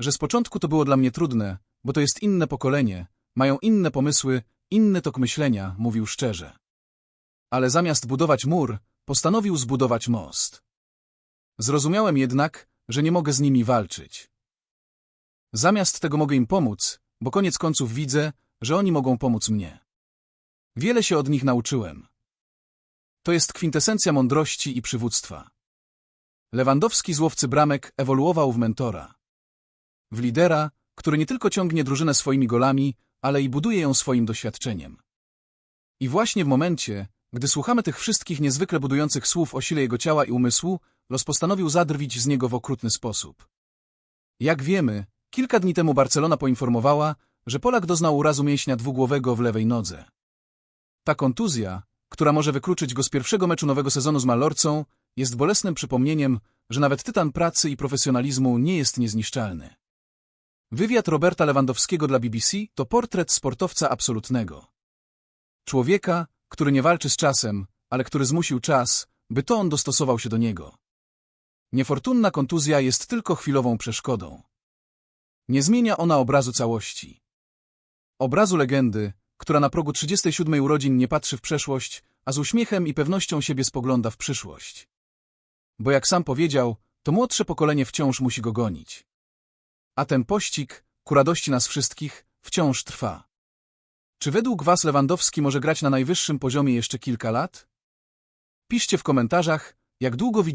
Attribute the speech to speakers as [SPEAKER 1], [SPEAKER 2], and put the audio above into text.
[SPEAKER 1] że z początku to było dla mnie trudne, bo to jest inne pokolenie, mają inne pomysły, inny tok myślenia, mówił szczerze. Ale zamiast budować mur, postanowił zbudować most. Zrozumiałem jednak, że nie mogę z nimi walczyć. Zamiast tego mogę im pomóc, bo koniec końców widzę, że oni mogą pomóc mnie. Wiele się od nich nauczyłem. To jest kwintesencja mądrości i przywództwa. Lewandowski z łowcy bramek ewoluował w mentora. W lidera, który nie tylko ciągnie drużynę swoimi golami, ale i buduje ją swoim doświadczeniem. I właśnie w momencie, gdy słuchamy tych wszystkich niezwykle budujących słów o sile jego ciała i umysłu, los postanowił zadrwić z niego w okrutny sposób. Jak wiemy, kilka dni temu Barcelona poinformowała, że Polak doznał urazu mięśnia dwugłowego w lewej nodze. Ta kontuzja, która może wykluczyć go z pierwszego meczu nowego sezonu z Malorcą, jest bolesnym przypomnieniem, że nawet tytan pracy i profesjonalizmu nie jest niezniszczalny. Wywiad Roberta Lewandowskiego dla BBC to portret sportowca absolutnego. Człowieka, który nie walczy z czasem, ale który zmusił czas, by to on dostosował się do niego. Niefortunna kontuzja jest tylko chwilową przeszkodą. Nie zmienia ona obrazu całości. Obrazu legendy, która na progu 37 urodzin nie patrzy w przeszłość, a z uśmiechem i pewnością siebie spogląda w przyszłość. Bo jak sam powiedział, to młodsze pokolenie wciąż musi go gonić. A ten pościg, ku radości nas wszystkich, wciąż trwa. Czy według Was Lewandowski może grać na najwyższym poziomie jeszcze kilka lat? Piszcie w komentarzach, jak długo widzicie